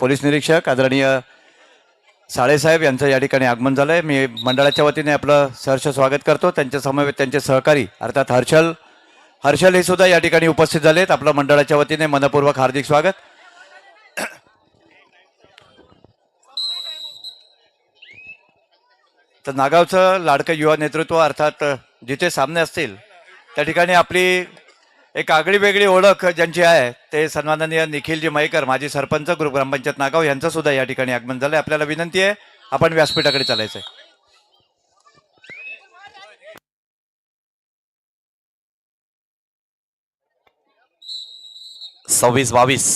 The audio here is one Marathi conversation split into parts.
पोलीस निरीक्षक आदरणीय साळेसाहेब यांचं या ठिकाणी आगमन झालं आहे मी मंडळाच्या वतीने आपलं सहर्ष स्वागत करतो. त्यांच्या समवेत त्यांचे सहकारी अर्थात हर्षल हर्षल हे सुद्धा या ठिकाणी उपस्थित झाले आहेत आपलं मंडळाच्या वतीने मनपूर्वक हार्दिक स्वागत. तर नागावचं लाडकं युवा नेतृत्व अर्थात जिथे सामने असतील त्या ठिकाणी आपली एक आगळी वेगळी ओळख ज्यांची आहे ते सन्माननीय निखिलजी मयकर माजी सरपंच ग्रुप ग्रामपंचायत नागाव यांचं सुद्धा या ठिकाणी आगमन झालं आपल्याला विनंती आहे आपण व्यासपीठाकडे चालायचंय. सव्वीस बावीस.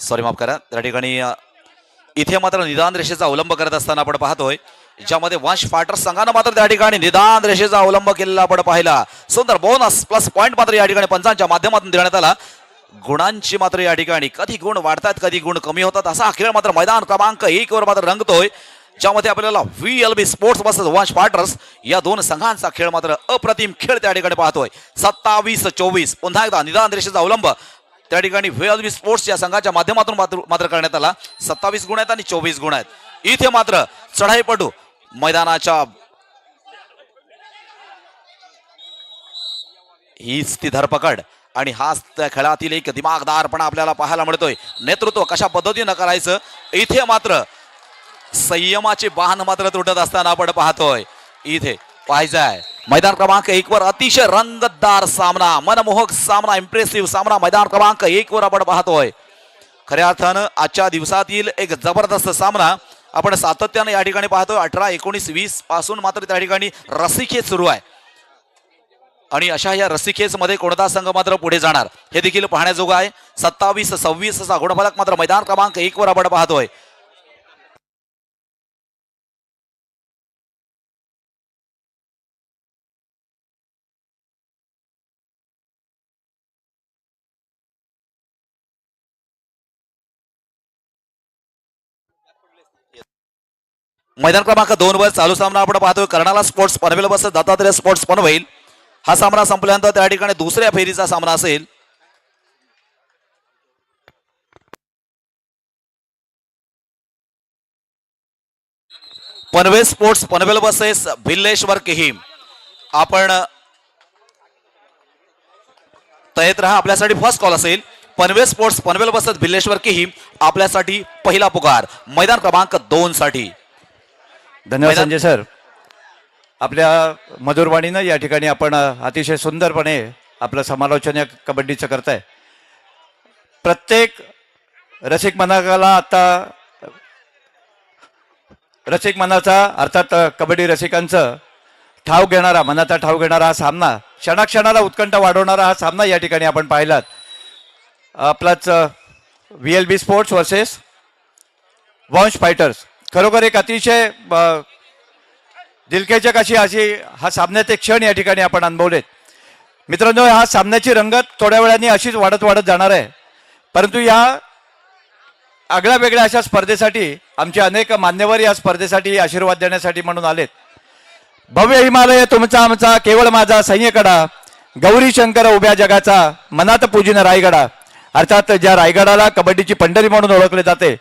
सॉरी माफ करा. त्या ठिकाणी इथे मात्र निदान रेषेचा अवलंब करत असताना आपण पाहतोय ज्यामध्ये वंश फायटर संघानं मात्र त्या ठिकाणी निदान रेषेचा अवलंब केलेला आपण पाहिला. सुंदर बोनस प्लस पॉईंट मात्र या ठिकाणी पंचांच्या माध्यमातून देण्यात आला. गुणांची मात्र या ठिकाणी कधी गुण वाढतात कधी गुण कमी होतात असा खेळ मात्र मैदान क्रमांक एक वर मात्र रंगतोय. ज्यामध्ये आपल्याला V L B sports versus Vansh पार्टर्स या दोन संघांचा खेळ मात्र अप्रतिम खेळ त्या ठिकाणी पाहतोय. सत्तावीस चोवीस पुन्हा एकदा निदान रेषेचा अवलंब. त्या ठिकाणी व्ही एल बी स्पोर्ट्स या संघाच्या माध्यमातून मात्र मात्र करण्यात आला. सत्तावीस गुण आहेत आणि चोवीस गुण आहेत. इथे मात्र चढाईपटू मैदानाच्या हीच ती धरपकड. आणि हाच त्या खेळातील एक दिमागदारपणा आपल्याला पाहायला मिळतोय. नेतृत्व कशा पद्धतीनं करायचं? इथे मात्र संयमाचे वाहन मात्र तुटत असताना आपण पाहतोय. इथे पाहायचंय मैदान क्रमांक एक वर अतिशय रंगतदार सामना मनमोहक सामना इम्प्रेसिव्ह सामना मैदान क्रमांक एक वर आपण पाहतोय. खऱ्या अर्थानं आजच्या दिवसातील एक जबरदस्त सामना आपण सातत्यानं या ठिकाणी पाहतोय अठरा एकोणीस वीसपासून मात्र त्या ठिकाणी रसिकेत सुरू आहे. आणि अशा या रसिकेसमध्ये कोणता संघ मात्र पुढे जाणार हे देखील पाहण्याजोगं आहे. सत्तावीस सव्वीस असा गुणफलक मात्र मैदान क्रमांक एक वर आपण पाहतोय. मैदान क्रमांक दोन वर चालू सामना आपण पाहतोय. कर्णाला स्पोर्ट्स पनवेल बस दत्तात्रय स्पोर्ट्स पनवेल हा सामना संपल्यानंतर त्या ठिकाणी दुसऱ्या फेरीचा सामना असेल. Panvel sports Panvel versus Bhilleshwar Kihim. आपण तयत राहा आपल्यासाठी फर्स्ट कॉल असेल. पनवेल स्पोर्ट्स पनवेल बसत भिल्लेश्वर केहीम आपल्यासाठी पहिला पुकार. मैदान क्रमांक दोन साठी. धन्यवाद संजय सर. आपल्या मधुरवाणीनं या ठिकाणी आपण अतिशय सुंदरपणे आपलं समालोचन या कबड्डीचं करताय. प्रत्येक रसिक मनाला आता रसिक मनाचा अर्थात कबड्डी रसिकांचं ठाव घेणारा मनाचा ठाव घेणारा हा सामना क्षणाक्षणाला उत्कंठ वाढवणारा हा सामना या ठिकाणी आपण पाहिलात. आपलाच V L B sports versus Vansh fighters. खरोखर एक अतिशय दिलखेचक अशी अशी हा सामन्याचे क्षण या ठिकाणी आपण अनुभवलेत. मित्रांनो हा सामन्याची रंगत थोड्या वेळाने अशीच वाढत वाढत जाणार आहे. परंतु या आगळ्या वेगळ्या अशा स्पर्धेसाठी आमचे अनेक मान्यवर या स्पर्धेसाठी आशीर्वाद देण्यासाठी म्हणून आलेत. भव्य हिमालय तुमचा आमचा केवळ माझा सैन्यकडा गौरी शंकर उभ्या जगाचा मनात पूजिन रायगडा. अर्थात ज्या रायगडाला कबड्डीची पंढरी म्हणून ओळखले जाते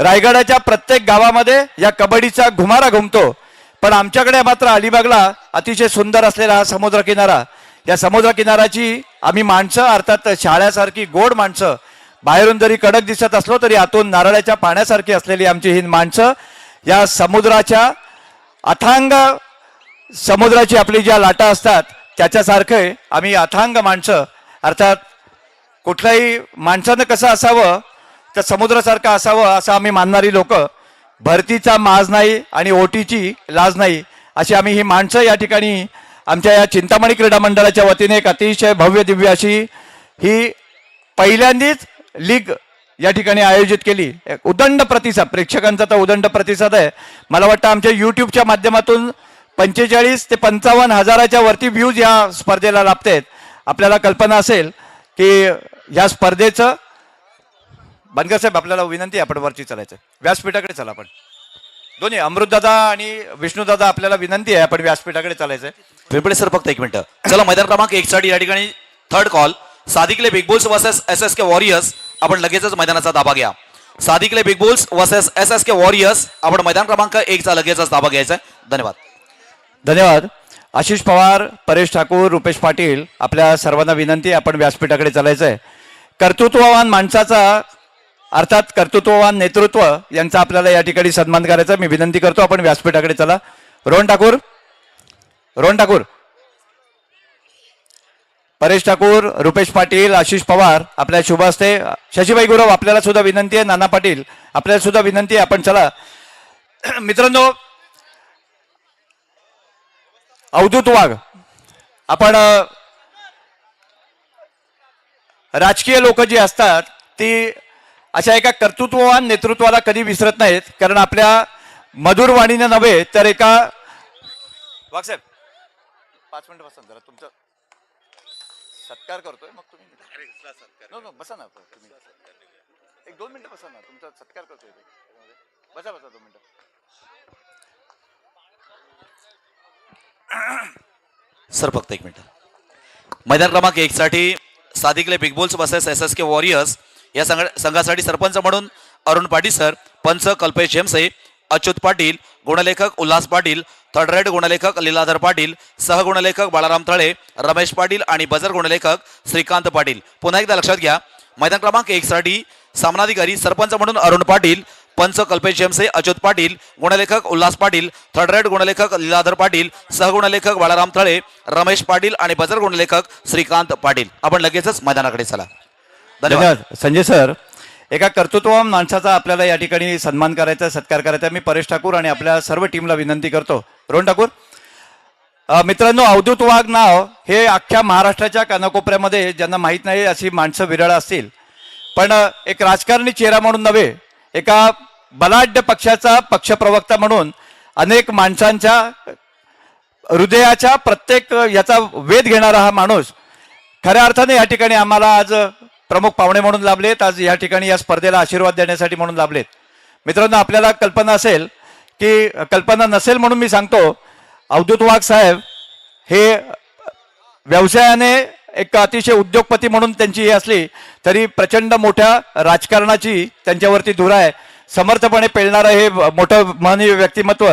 रायगडाच्या प्रत्येक गावामध्ये या कबड्डीचा घुमारा घुमतो. पण आमच्याकडे मात्र अलिबागला अतिशय सुंदर असलेला हा समुद्रकिनारा या समुद्रकिनाराची आम्ही माणसं अर्थात शाळ्यासारखी गोड माणसं बाहेरून जरी कडक दिसत असलो तरी आतून नारळाच्या पाण्यासारखी असलेली आमची ही माणसं या समुद्राच्या अथांग समुद्राची आपली ज्या लाटा असतात त्याच्यासारखे आम्ही अथांग माणसं अर्थात कुठल्याही माणसानं कसं असावं तर समुद्रासारखं असावं असं आम्ही मानणारी लोक भरतीचा माज नाही आणि ओटीची लाज नाही अशी आम्ही ही माणसं या ठिकाणी आमच्या या चिंतामणी क्रीडा मंडळाच्या वतीने एक अतिशय भव्य दिव्य अशी ही पहिल्यांदीच लीग या ठिकाणी आयोजित केली. एक उदंड प्रतिसाद प्रेक्षकांचा तर उदंड प्रतिसाद आहे. मला वाटतं आमच्या यूट्यूबच्या माध्यमातून पंचेचाळीस ते पंचावन्न हजाराच्या वरती व्ह्यूज या स्पर्धेला लाभत आहेत आपल्याला कल्पना असेल की या स्पर्धेचं बनकर साहेब आपल्याला विनंती आहे आपण वरती चालायचं. व्यासपीठाकडे चला आपण. दोन्ही अमृतदादा आणि विष्णुदादा आपल्याला विनंती आहे आपण व्यासपीठाकडे चालायचं. पिंपळे सर फक्त एक मिनिट. चला मैदान क्रमांक एक साठी या ठिकाणी third call Sadikale big bulls versus S S K warriors आपण लगेचच मैदानाचा ताबा घ्या. Sadikale big bulls versus S S K warriors आपण मैदान क्रमांक एकचा लगेचच ताबा घ्यायचा आहे. धन्यवाद. धन्यवाद. आशिष पवार परेश ठाकूर रुपेश पाटील आपल्या सर्वांना विनंती आपण व्यासपीठाकडे चालायचं आहे. कर्तृत्ववान माणसाचा अर्थात कर्तृत्ववान नेतृत्व यांचा आपल्याला या ठिकाणी सन्मान करायचा. मी विनंती करतो आपण व्यासपीठाकडे चला. रोहन ठाकूर. रोहन ठाकूर. परेश ठाकूर रुपेश पाटील आशिष पवार आपल्या शुभ असते शशीबाई गुरव आपल्याला सुद्धा विनंती आहे. नाना पाटील आपल्याला सुद्धा विनंती आहे. आपण चला. मित्रांनो अवधूत वाघ. आपण राजकीय लोक जी असतात ती अशा एका कर्तृत्ववान नेतृत्वाला कधी विसरत नाहीत. कारण आपल्या मधुर वाणीनं नव्हे तर एका वाघ साहेब पाच मिनिटं बसा जरा. तुमचं सत्कार करतोय मग तुम्ही नो नो बसा ना तुम्ही. एक दोन मिनिटं बसा ना. तुमचा सत्कार करतोय. बसा बसा दोन मिनिटं. सर फक्त एक मिनिट. मैदान क्रमांक एक साठी Sadikale big bulls versus S S K warriors या संघ संघासाठी सरपंच म्हणून अरुण पाटील सर पंच कल्पेश जेमसे अच्युत पाटील गुणलेखक उल्हास पाटील थर्ड रेड गुणलेखक लीलाधर पाटील सहगुणलेखक बाळाराम तळे रमेश पाटील आणि बजर गुणलेखक श्रीकांत पाटील. पुन्हा एकदा लक्षात घ्या मैदान क्रमांक एक साठी सामनाधिकारी सरपंच म्हणून अरुण पाटील पंच कल्पेश जेमसे अच्युत पाटील गुणलेखक उल्हास पाटील थर्ड रेड गुणलेखक लीलाधर पाटील सहगुणलेखक बाळाराम तळे रमेश पाटील आणि बजर गुणलेखक श्रीकांत पाटील. आपण लगेचच मैदानाकडे चला. धन्यवाद. संजय सर एका कर्तृत्ववान माणसाचा आपल्याला या ठिकाणी सन्मान करायचा आहे, सत्कार करायचा आहे. मी परेश ठाकूर आणि आपल्या सर्व टीमला विनंती करतो. रोहन ठाकूर मित्रांनो अवधूत वाघ नाव हे अख्ख्या महाराष्ट्राच्या कानाकोपऱ्यामध्ये ज्यांना माहीत नाही अशी माणसं विरळ असतील. पण एक राजकारणी चेहरा म्हणून नव्हे एका बलाढ्य पक्षाचा पक्षप्रवक्ता म्हणून अनेक माणसांच्या हृदयाच्या प्रत्येक याचा वेध घेणारा हा माणूस खऱ्या अर्थाने या ठिकाणी आम्हाला आज प्रमुख पाहुणे म्हणून लाभलेत. आज या ठिकाणी या स्पर्धेला आशीर्वाद देण्यासाठी म्हणून लाभलेत. मित्रांनो आपल्याला कल्पना असेल की कल्पना नसेल म्हणून मी सांगतो अवधूत वाघ साहेब हे व्यवसायाने एक अतिशय उद्योगपती म्हणून त्यांची ही असली तरी प्रचंड मोठ्या राजकारणाची त्यांच्यावरती धुरा आहे समर्थपणे पेलणारं हे मोठं महनीय व्यक्तिमत्व.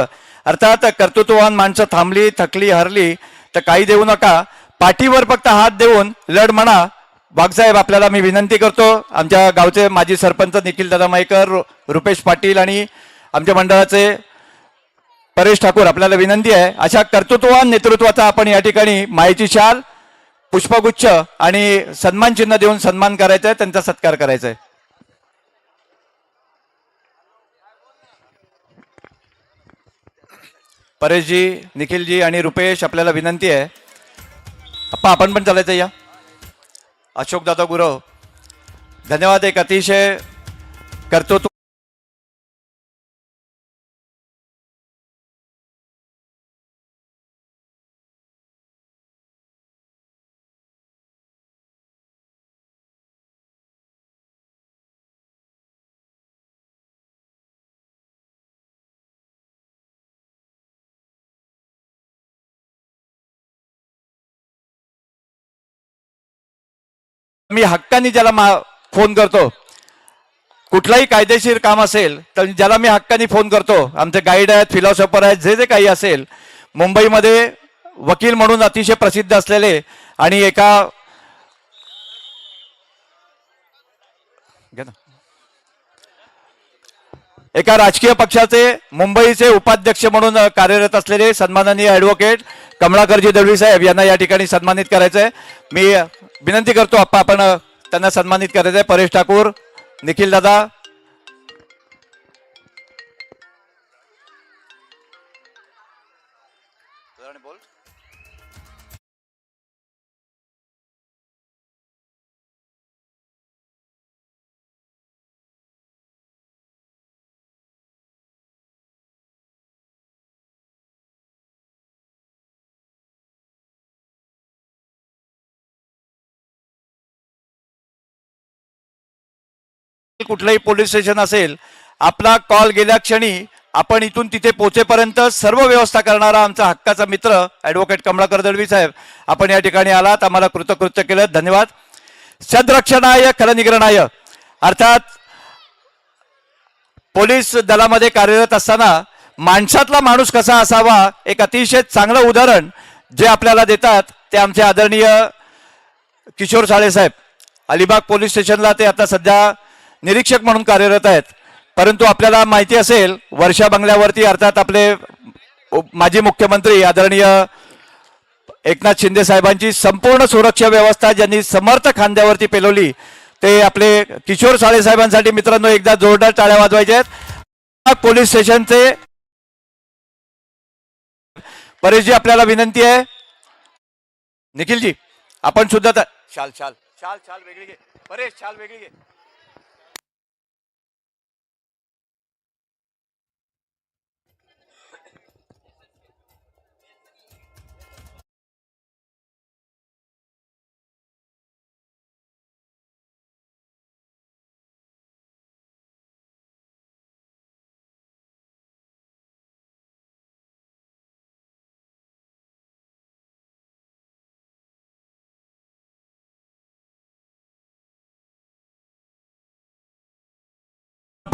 अर्थात कर्तृत्ववान माणसं थांबली थकली हरली तर काही देऊ नका. पाठीवर फक्त हात देऊन लढ म्हणा. बागसाहेब आपल्याला मी विनंती करतो आमच्या गावचे माजी सरपंच निखिल दादा मयकर रु- रुपेश पाटील आणि आमच्या मंडळाचे परेश ठाकूर आपल्याला विनंती आहे. अशा कर्तृत्ववान नेतृत्वाचा आपण या ठिकाणी माहिती शाल पुष्पगुच्छ आणि सन्मान चिन्ह देऊन सन्मान करायचा आहे त्यांचा सत्कार करायचा आहे परेशजी निखिलजी आणि रुपेश आपल्याला विनंती आहे. आपण पण चालायचं या. अशोक दादा गुरव धन्यवाद एक अतिशय कर्तृत्व मी हक्कानी ज्याला मा- फोन करतो कुठलाही कायदेशीर काम असेल तर ज्याला मी हक्कानी फोन करतो आमचे गाईड आहेत फिलॉसॉफर आहेत जे जे काही असेल मुंबईमध्ये वकील म्हणून अतिशय प्रसिद्ध असलेले आणि एका एका राजकीय पक्षाचे मुंबईचे उपाध्यक्ष म्हणून कार्यरत असलेले सन्माननीय ऍडव्होकेट कमळाकरजी दळवी साहेब यांना या ठिकाणी सन्मानित करायचं आहे मी विनंती करतो आप्पा आपण त्यांना सन्मानित करायचं आहे परेश ठाकूर निखिल दादा कुठलंही पोलीस स्टेशन असेल आपला कॉल गेल्या क्षणी आपण इथून तिथे पोहोचेपर्यंत सर्व व्यवस्था करणारा आमचा हक्काचा मित्र ऍडव्होकेट कमळाकर दळवी साहेब आपण या ठिकाणी आलात. आम्हाला कृतकृत्य केलं. धन्यवाद. सदरक्षणाय खलनिग्रणाय अर्थात पोलीस दलामध्ये कार्यरत असताना माणसातला माणूस कसा असावा एक अतिशय चांगलं उदाहरण जे आपल्याला देतात ते आमचे आदरणीय किशोर साळेसाहेब अलिबाग पोलीस स्टेशनला ते आता सध्या निरीक्षक म्हणून कार्यरत आहेत. परंतु आपल्याला माहिती असेल वर्षा बंगल्यावरती अर्थात आपले माजी मुख्यमंत्री आदरणीय एकनाथ शिंदे साहेबांची संपूर्ण सुरक्षा व्यवस्था ज्यांनी समर्थ खांद्यावरती पेलवली ते आपले किशोर साळे साहेबांसाठी मित्रांनो एकदा जोरदार टाळ्या वाजवायचे आहेत. पोलीस स्टेशनचे परेशजी आपल्याला विनंती आहे. निखिलजी आपण सुद्धा शाल शाल शाल शाल वेगळी घे. परेश शाल वेगळी घे.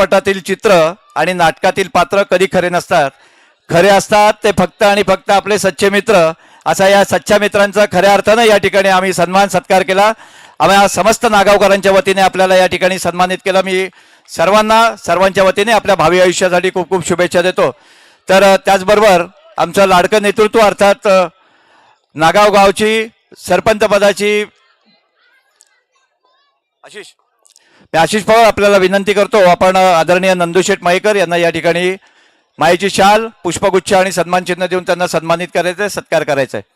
चित्रपटातील चित्र आणि नाटकातील पात्र कधी खरे नसतात? खरे असतात ते फक्त आणि फक्त आपले सच्चे मित्र. असा या सच्च्या मित्रांचा खऱ्या अर्थानं या ठिकाणी आम्ही सन्मान सत्कार केला. आम्ही समस्त नागावकरांच्या वतीने आपल्याला या ठिकाणी सन्मानित केलं. मी सर्वांना सर्वांच्या वतीने आपल्या भावी आयुष्यासाठी खूप खूप शुभेच्छा देतो. तर त्याचबरोबर आमचं लाडकं नेतृत्व अर्थात नागाव गावची सरपंच पदाची आशिष. आशिष पवार आपल्याला विनंती करतो आपण आदरणीय नंदुशेठ मयेकर यांना या ठिकाणी मायेची शाल पुष्पगुच्छ आणि सन्मान चिन्ह देऊन त्यांना सन्मानित करायचंय सत्कार करायचा आहे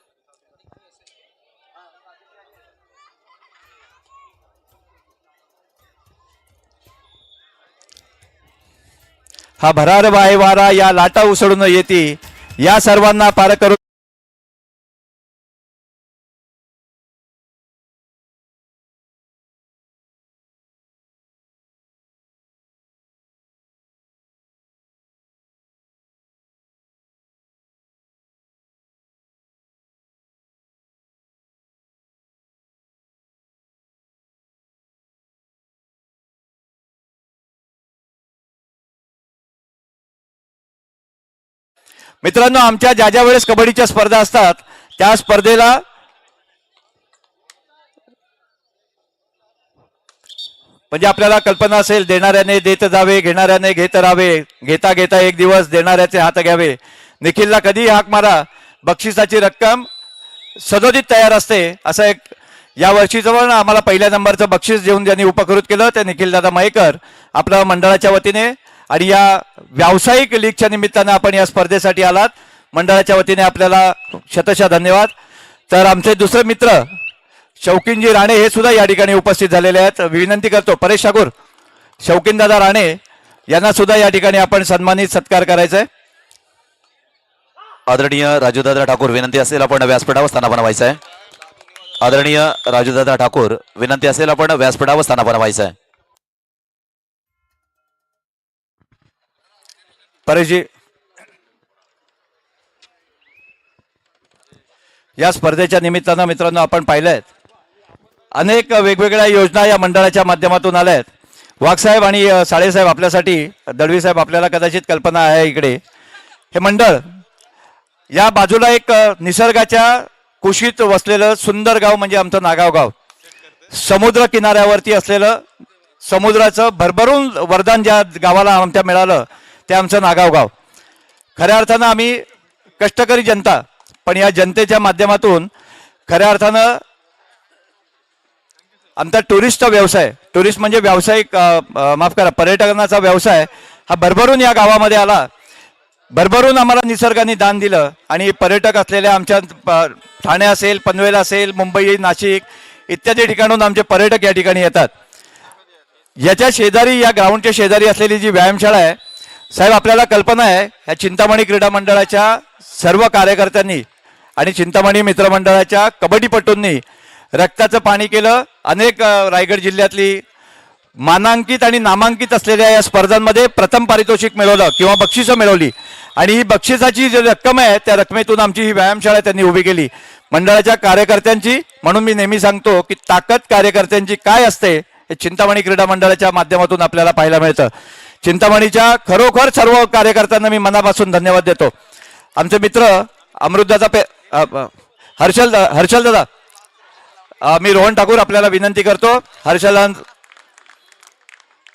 हा भरार वाय वारा या लाटा उसळून येते या सर्वांना पार करून मित्रांनो आमच्या ज्या ज्या वेळेस कबड्डीच्या स्पर्धा असतात त्या स्पर्धेला म्हणजे आपल्याला कल्पना असेल देणाऱ्याने देत जावे घेणाऱ्याने घेत राहावे घेता घेता एक दिवस देणाऱ्याचे हात घ्यावे. निखिलला कधी हाक मारा बक्षिसाची रक्कम सदोदित तयार असते असं एक या वर्षीचं पण आम्हाला पहिल्या नंबरचं बक्षीस देऊन ज्यांनी उपकृत केलं ते निखिल दादा मयेकर आपल्या मंडळाच्या वतीने आणि या व्यावसायिक लीगच्या निमित्तानं आपण या स्पर्धेसाठी आलात. मंडळाच्या वतीने आपल्याला शतशा धन्यवाद. तर आमचे दुसरे मित्र शौकीनजी राणे हे सुद्धा या ठिकाणी उपस्थित झालेले आहेत. विनंती करतो परेश ठाकूर शौकीन दादा राणे यांना सुद्धा या ठिकाणी आपण सन्मानित सत्कार करायचा आहे आदरणीय राजूदादा ठाकूर विनंती असेल आपण व्यासपीठावर स्थान बनवायचं आहे आदरणीय राजूदादा ठाकूर विनंती असेल आपण व्यासपीठावर स्थान बनवायचं आहे परजी या स्पर्धेच्या निमित्तानं मित्रांनो आपण पाहिलं अनेक वेगवेगळ्या योजना या मंडळाच्या माध्यमातून आल्या आहेत वाघसाहेब आणि साळेसाहेब आपल्यासाठी दळवी साहेब आपल्याला कदाचित कल्पना आहे इकडे. हे मंडळ या बाजूला एक निसर्गाच्या कुशीत वसलेलं सुंदर गाव म्हणजे आमचं नागाव गाव. समुद्र किनाऱ्यावरती असलेलं समुद्राचं भरभरून वरदान ज्या गावाला आमच्या मिळालं ते आमचं नागाव गाव. खऱ्या अर्थानं आम्ही कष्टकरी जनता पण या जनतेच्या माध्यमातून खऱ्या अर्थानं आमचा टुरिस्ट व्यवसाय टुरिस्ट म्हणजे व्यावसायिक माफ करा पर्यटनाचा व्यवसाय हा भरभरून या गावामध्ये आला. भरभरून आम्हाला निसर्गाने दान दिलं आणि पर्यटक असलेल्या आमच्या ठाणे असेल पनवेल असेल मुंबई नाशिक इत्यादी ठिकाणून आमचे पर्यटक या ठिकाणी येतात. याच्या शेजारी या ग्राउंडच्या शेजारी असलेली जी व्यायामशाळा आहे साहेब आपल्याला कल्पना आहे ह्या चिंतामणी क्रीडा मंडळाच्या सर्व कार्यकर्त्यांनी आणि चिंतामणी मित्रमंडळाच्या कबड्डीपटूंनी रक्ताचं पाणी केलं. अनेक रायगड जिल्ह्यातली मानांकित आणि नामांकित असलेल्या या स्पर्धांमध्ये प्रथम पारितोषिक मिळवलं किंवा बक्षिसं मिळवली. आणि ही बक्षिसाची जी रक्कम आहे त्या रकमेतून आमची ही व्यायामशाळा त्यांनी उभी केली. मंडळाच्या कार्यकर्त्यांची म्हणून मी नेहमी सांगतो की ताकद कार्यकर्त्यांची काय असते हे चिंतामणी क्रीडा मंडळाच्या माध्यमातून आपल्याला पाहायला मिळतं. चिंतामणीच्या खरोखर सर्व कार्यकर्त्यांना मी मनापासून धन्यवाद देतो. आमचे मित्र अमृतदादा पे अ, हर्षल हर्षल दादा. मी रोहन ठाकूर आपल्याला विनंती करतो. हर्षल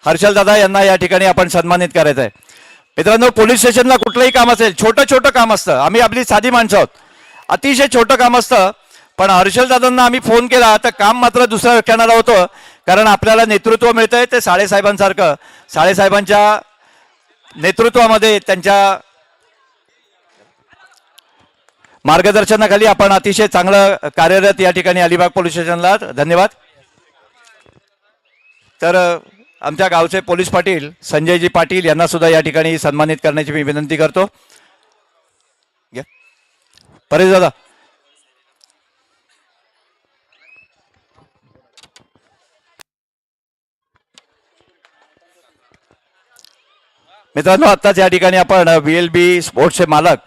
हर्षल दादा यांना या ठिकाणी आपण सन्मानित करायचं आहे मित्रांनो पोलीस स्टेशनला कुठलंही काम असेल छोटं छोटं काम असतं. आम्ही आपली साधी माणसं आहोत. अतिशय छोटं काम असतं. पण हर्षल दादांना आम्ही फोन केला तर काम मात्र दुसऱ्या व्याख्यानाला होतं. कारण आपल्याला नेतृत्व मिळतंय ते साळेसाहेबांसारखं. साळेसाहेबांच्या नेतृत्वामध्ये त्यांच्या मार्गदर्शनाखाली आपण अतिशय चांगलं कार्यरत या ठिकाणी अलिबाग पोलीस स्टेशनला धन्यवाद. तर आमच्या गावचे पोलीस पाटील संजयजी पाटील यांना सुद्धा या ठिकाणी सन्मानित करण्याची मी विनंती करतो. परेश दादा. मित्रांनो आत्ताच या ठिकाणी आपण व्ही एल बी स्पोर्ट्सचे मालक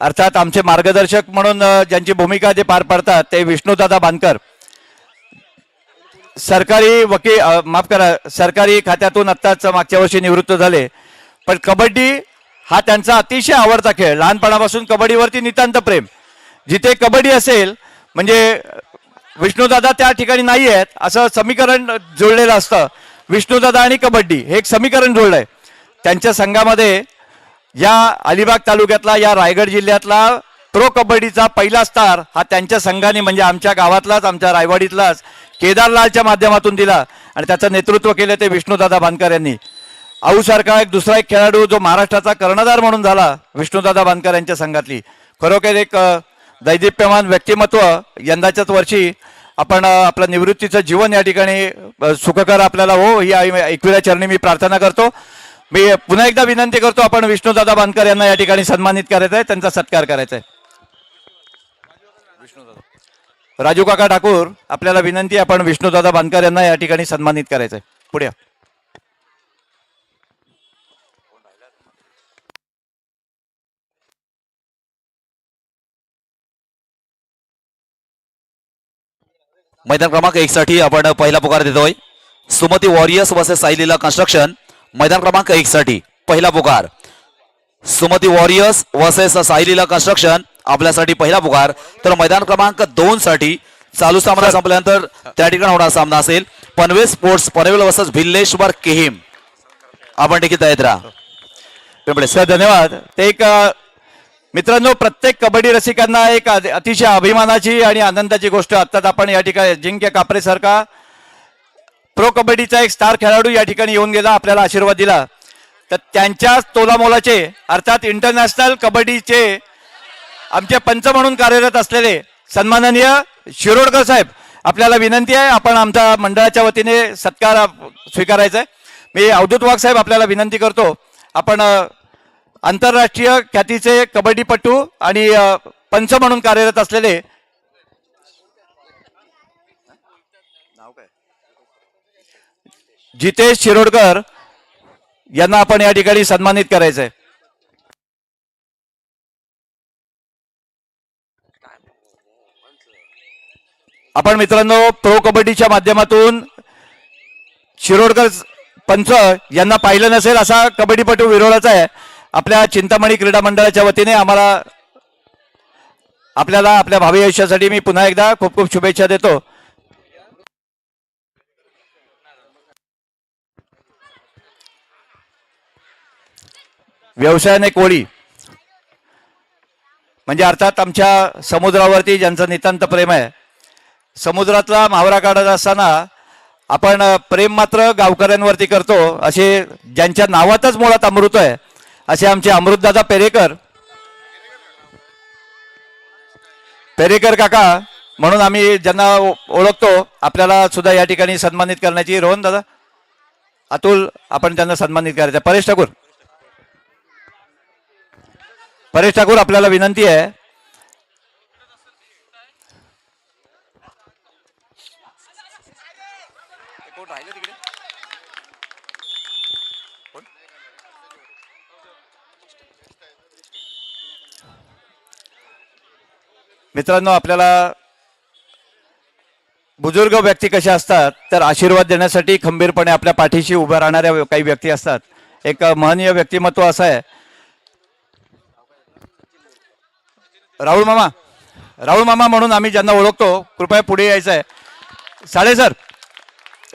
अर्थात आमचे मार्गदर्शक म्हणून ज्यांची भूमिका जे पार पाडतात ते विष्णूदादा बांधकर सरकारी वकील माफ करा सरकारी खात्यातून आत्ताच मागच्या वर्षी निवृत्त झाले. पण कबड्डी हा त्यांचा अतिशय आवडता खेळ. लहानपणापासून कबड्डीवरती नितांत प्रेम. जिथे कबड्डी असेल म्हणजे विष्णूदादा त्या ठिकाणी नाही आहेत असं समीकरण जुळलेलं असतं. विष्णूदादा आणि कबड्डी हे एक समीकरण जुळलं आहे त्यांच्या संघामध्ये या अलिबाग तालुक्यातला या रायगड जिल्ह्यातला प्रो कबड्डीचा पहिला स्टार हा त्यांच्या संघाने म्हणजे आमच्या गावातलाच आमच्या रायवाडीतलाच केदारलालच्या माध्यमातून दिला. आणि त्याचं नेतृत्व केलं ते विष्णूदादा बांधकर यांनी. आऊसारखा एक दुसरा एक खेळाडू जो महाराष्ट्राचा कर्णधार म्हणून झाला विष्णूदादा बांधकर यांच्या संघातली. खरोखर एक दैदिप्यमान व्यक्तिमत्व यंदाच्याच वर्षी आपण आपलं निवृत्तीचं जीवन या ठिकाणी सुखकर आपल्याला हो ही आई- एकविरा चरणी मी प्रार्थना करतो. मी पुन्हा एकदा विनंती करतो आपण विष्णुदादा बांधकर यांना या ठिकाणी सन्मानित करायचं आहे त्यांचा सत्कार करायचा आहे. राजू काका ठाकूर आपल्याला विनंती आपण विष्णुदादा बांधकर यांना या ठिकाणी सन्मानित करायचं आहे. पुढे मैदान क्रमांक एक साठी आपण पहिला पुकार देतोय. Sumati warriors versus Sailila construction. मैदान क्रमांक एक साठी पहिला पुकार. Sumati warriors versus Sahilila construction आपल्यासाठी पहिला पुकार. तर मैदान क्रमांक दोन साठी चालू सामना संपल्यानंतर त्या ठिकाणी होणारा सामना असेल. Panvel sports Panvel versus Bhilleshwar Kihim. आपण देखील तयार राहा. सर धन्यवाद. ते एक मित्रांनो प्रत्येक कबड्डी रसिकांना एक अतिशय अभिमानाची आणि आनंदाची गोष्ट. आत्ताच आपण या ठिकाणी जिंक्य कापरेसारखा प्रो कबड्डीचा एक स्टार खेळाडू या ठिकाणी येऊन गेला आपल्याला आशीर्वाद दिला. तर त्यांच्या तोलामोलाचे अर्थात इंटरनॅशनल कबड्डीचे आमचे पंच म्हणून कार्यरत असलेले सन्माननीय शिरोडकर साहेब आपल्याला विनंती आहे आपण आमच्या मंडळाच्या वतीने सत्कार स्वीकारायचा आहे मी अवधूत वाघ साहेब आपल्याला विनंती करतो आपण आंतरराष्ट्रीय ख्यातीचे कबड्डीपटू आणि पंच म्हणून कार्यरत असलेले जितेश शिरोडकर यांना आपण या ठिकाणी सन्मानित करायचं आहे आपण मित्रांनो प्रो कबड्डीच्या माध्यमातून शिरोडकर पंच यांना पाहिलं नसेल असा कबड्डीपटू विरोधाचा आहे. आपल्या चिंतामणी क्रीडा मंडळाच्या वतीने आम्हाला आपल्याला आपल्या भावी आयुष्यासाठी मी पुन्हा एकदा खूप खूप शुभेच्छा देतो. व्यवसायाने कोळी. म्हणजे अर्थात आमच्या समुद्रावरती ज्यांचं नितांत प्रेम आहे समुद्रातला मावरा काढत असताना आपण प्रेम मात्र गावकऱ्यांवरती करतो. असे ज्यांच्या नावातच मुळात अमृत आहे असे आमचे अमृतदादा पेरेकर. पेरेकर काका म्हणून आम्ही ज्यांना ओ- ओळखतो आपल्याला सुद्धा या ठिकाणी सन्मानित करण्याची रोहन दादा अतुल आपण त्यांना सन्मानित करायचं. परेश ठाकूर. परेश ठाकूर आपल्याला विनंती आहे. मित्रांनो आपल्याला बुजुर्ग व्यक्ती कशा असतात तर आशीर्वाद देण्यासाठी खंबीरपणे आपल्या पाठीशी उभ्या राहणाऱ्या काही व्यक्ती असतात. एक महनीय व्यक्तिमत्व असं आहे. राहुल मामा राहुल मामा म्हणून आम्ही ज्यांना ओळखतो कृपया पुढे यायचं आहे साळे सर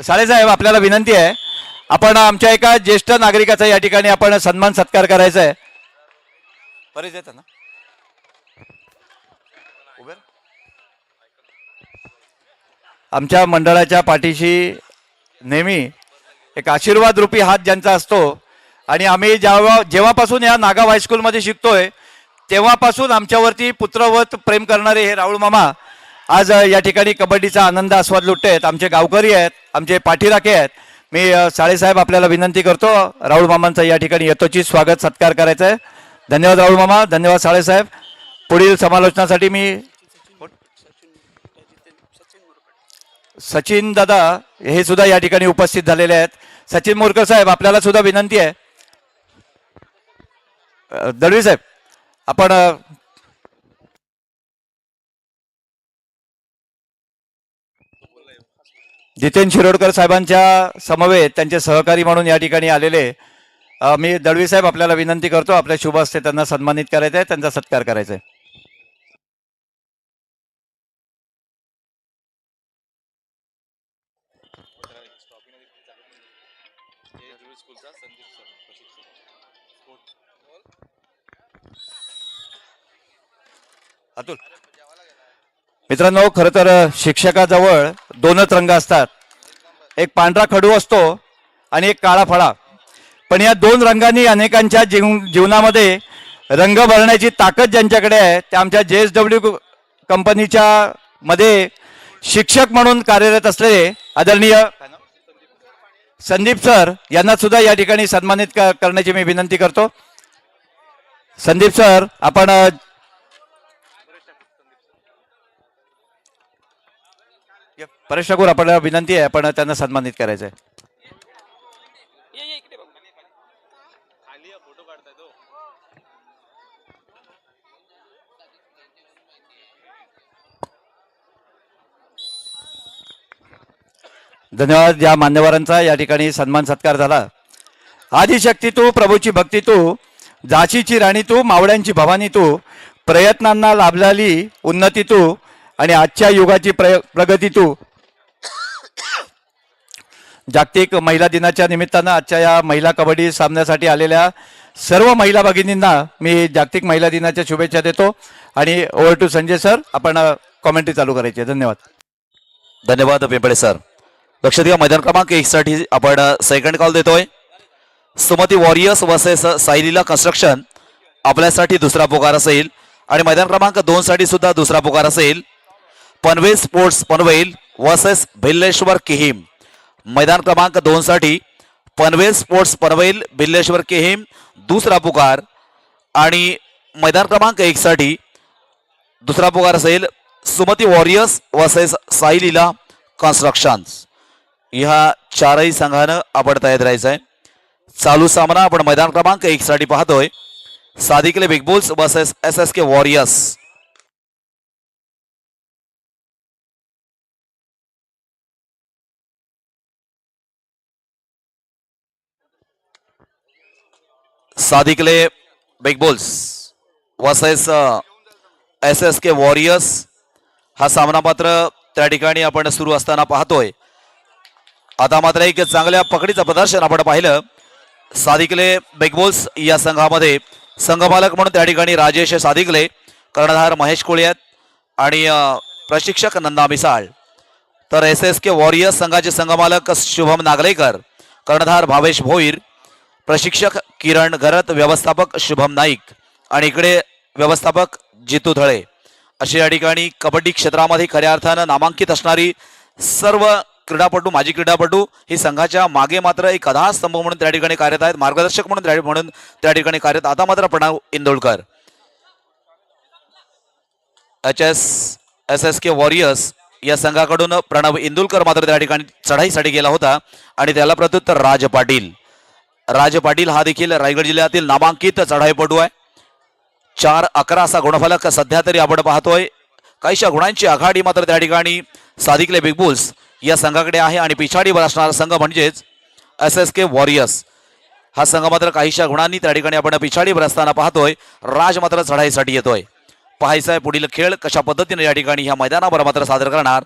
साळेसाहेब आपल्याला विनंती आहे आपण आमच्या एका ज्येष्ठ नागरिकाचा या ठिकाणी आपण सन्मान सत्कार करायचा आहे परिचय ना उभे आमच्या मंडळाच्या पाठीशी नेहमी एक आशीर्वाद रूपी हात ज्यांचा असतो आणि आम्ही जेव्हा जेव्हापासून या नागाव हायस्कूलमध्ये शिकतोय तेव्हापासून आमच्यावरती पुत्रवत प्रेम करणारे हे राहुल मामा आज या ठिकाणी कबड्डीचा आनंद आस्वाद लुटत आहेत. आमचे गावकरी आहेत आमचे पाठीराखे आहेत. मी साळेसाहेब आपल्याला विनंती करतो राहुल मामांचा या ठिकाणी येतोची स्वागत सत्कार करायचा आहे. धन्यवाद राहुल मामा धन्यवाद साळेसाहेब. पुढील समालोचनासाठी मी सचिन दादा हे सुद्धा या ठिकाणी उपस्थित झालेले आहेत. सचिन मोरकर साहेब आपल्याला सुद्धा विनंती आहे. दळवी साहेब. आपण जितेन शिरोडकर साहेबांच्या समवेत त्यांचे सहकारी म्हणून या ठिकाणी आलेले मी दळवी साहेब आपल्याला विनंती करतो आपल्या शुभ असते त्यांना सन्मानित करायचं आहे त्यांचा सत्कार करायचा आहे अतुल मित्रांनो खरं तर शिक्षकाजवळ दोनच रंग असतात. एक पांढरा खडू असतो आणि एक काळा फळा. पण या दोन रंगांनी अनेकांच्या जीव जीवनामध्ये रंग भरण्याची ताकद ज्यांच्याकडे आहे त्या आमच्या जे एस डब्ल्यू कंपनीच्या मध्ये शिक्षक म्हणून कार्यरत असलेले आदरणीय संदीप सर यांना सुद्धा या ठिकाणी सन्मानित करण्याची मी विनंती करतो. संदीप सर आपण परेश ठाकूर आपल्याला विनंती आहे आपण त्यांना सन्मानित करायचं आहे धन्यवाद या मान्यवरांचा या ठिकाणी सन्मान सत्कार झाला. आदिशक्ती तू प्रभूची भक्ती तू जाशीची राणी तू मावळ्यांची भवानी तू प्रयत्नांना लाभलेली उन्नती तू आणि आजच्या युगाची प्र प्रगती तू. जागतिक महिला दिनाच्या निमित्तानं आजच्या या महिला कबड्डी सामन्यासाठी आलेल्या सर्व महिला भगिनींना मी जागतिक महिला दिनाच्या शुभेच्छा देतो. आणि ओव्हर टू संजय सर आपण कॉमेंट्री चालू करायची. आहे. धन्यवाद. धन्यवाद पिंपळे सर लक्ष द्या मैदान क्रमांक एक साठी आपण सेकंड कॉल देतोय. Sumati warriors versus Sailila construction आपल्यासाठी दुसरा पुकार असेल. आणि मैदान क्रमांक दोन साठी सुद्धा दुसरा पुकार असेल. Panvel sports Panvel versus Bhilleshwar Kihim. मैदान क्रमांक दोन साठी पनवेल स्पोर्ट्स पनवेल बिल्लेश्वर केहिम दुसरा पुकार आणि मैदान क्रमांक एक साठी दुसरा पुकार असेल Sumati warriors versus Sai Leela constructions. ह्या चारही संघानं आपण तयार राहायचं आहे. चालू सामना आपण मैदान क्रमांक एक साठी पाहतोय. सादिकले big bulls versus S S K warriors. सादिकले big bulls versus S S K warriors हा सामना मात्र त्या ठिकाणी आपण सुरू असताना पाहतोय. आता मात्र एक चांगल्या पकडीचं प्रदर्शन आपण पाहिलं. सादिकले बिगबोल्स या संघामध्ये संघमालक म्हणून त्या ठिकाणी राजेश सादिकले कर्णधार महेश कोळी आहेत आणि प्रशिक्षक नंदा मिसाळ. तर एस एस के वॉरियर्स संघाचे संघमालक शुभम नागलेकर कर्णधार भावेश भोईर प्रशिक्षक किरण घरत व्यवस्थापक शुभम नाईक आणि इकडे व्यवस्थापक जितू धळे. अशा या ठिकाणी कबड्डी क्षेत्रामध्ये खऱ्या अर्थानं नामांकित असणारी सर्व क्रीडापटू माजी क्रीडापटू ही संघाच्या मागे मात्र एक आधारस्तंभ म्हणून त्या ठिकाणी कार्यरत आहेत मार्गदर्शक म्हणून त्या म्हणून त्या ठिकाणी कार्यरत आता मात्र Pranav Indolkar H S S S K warriors या संघाकडून प्रणव इंदुलकर मात्र त्या ठिकाणी चढाईसाठी गेला होता आणि त्याला प्रत्युत्तर राज पाटील. राज पाटील हा देखील रायगड जिल्ह्यातील नामांकित चढाईपटू आहे. चार अकरा असा गुणफलक सध्या तरी आपण पाहतोय. काहीशा गुणांची आघाडी मात्र त्या ठिकाणी साधिकले बिग बुल्स या संघाकडे आहे आणि पिछाडीवर असणारा संघ म्हणजेच एस एस के वॉरियर्स. हा संघ मात्र काहीशा गुणांनी त्या ठिकाणी आपण पिछाडीवर असताना पाहतोय. राज मात्र चढाईसाठी येतोय. पाहायचा आहे पुढील खेळ कशा पद्धतीने या ठिकाणी ह्या मैदानावर मात्र सादर करणार?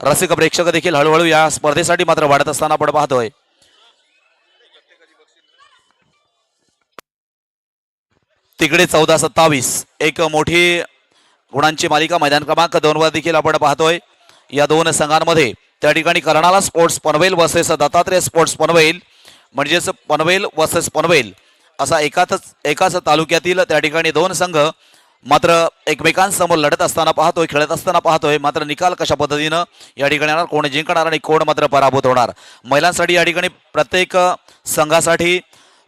रसिक प्रेक्षक देखील हळूहळू या स्पर्धेसाठी मात्र वाढत असताना आपण पाहतोय. तिकडे चौदा सत्तावीस. एक मोठी गुणांची मालिका मैदान क्रमांक दोनवर देखील आपण पाहतोय. या दोन संघांमध्ये त्या ठिकाणी Karnala sports Panvel versus Dattatray sports Panvel म्हणजेच पनवेल वर्सेस पनवेल असा एकाच एकाच तालुक्यातील त्या ठिकाणी दोन संघ मात्र एकमेकांसमोर लढत असताना पाहतोय खेळत असताना पाहतोय. मात्र निकाल कशा पद्धतीनं या ठिकाणी येणार कोण जिंकणार आणि कोण मात्र पराभूत होणार? महिलांसाठी या ठिकाणी प्रत्येक संघासाठी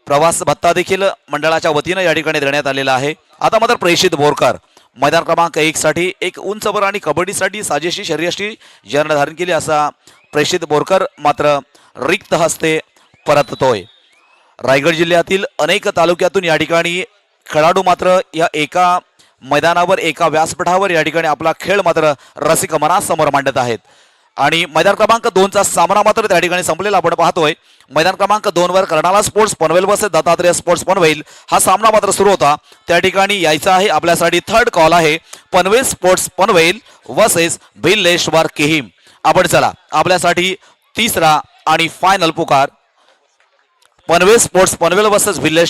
प्रवास भत्ता देखील मंडळाच्या वतीनं या ठिकाणी देण्यात आलेला आहे. आता मात्र प्रेषित बोरकर मैदान क्रमांक एक साठी एक उंचवर आणि कबड्डीसाठी साजेशी शर्यष्टी जर्ण धारण केली असा प्रेषित बोरकर मात्र रिक्त हस्ते परततोय. रायगड जिल्ह्यातील अनेक तालुक्यातून या ठिकाणी खेळाडू मात्र या एका मैदानावर एका व्यासपीठावर या ठिकाणी आपला खेळ मात्र रसिक मनासमोर मांडत आहेत. आणि मैदान क्रमांक दोनचा सामना मात्र त्या ठिकाणी संपलेला. आपण पाहतोय मैदान क्रमांक दोन वर कर्नाळा स्पोर्ट्स पनवेल बस दत्तात्रय स्पोर्ट्स पनवेल हा सामना मात्र सुरू होता. त्या ठिकाणी यायचा आहे आपल्यासाठी थर्ड कॉल आहे. पनवेल स्पोर्ट्स पनवेल वर्सेस भिल्लेश्वर केहीम. आपण चला आपल्यासाठी तिसरा आणि फायनल पुकार. Panvel sports Panvel versus Bhilleshwar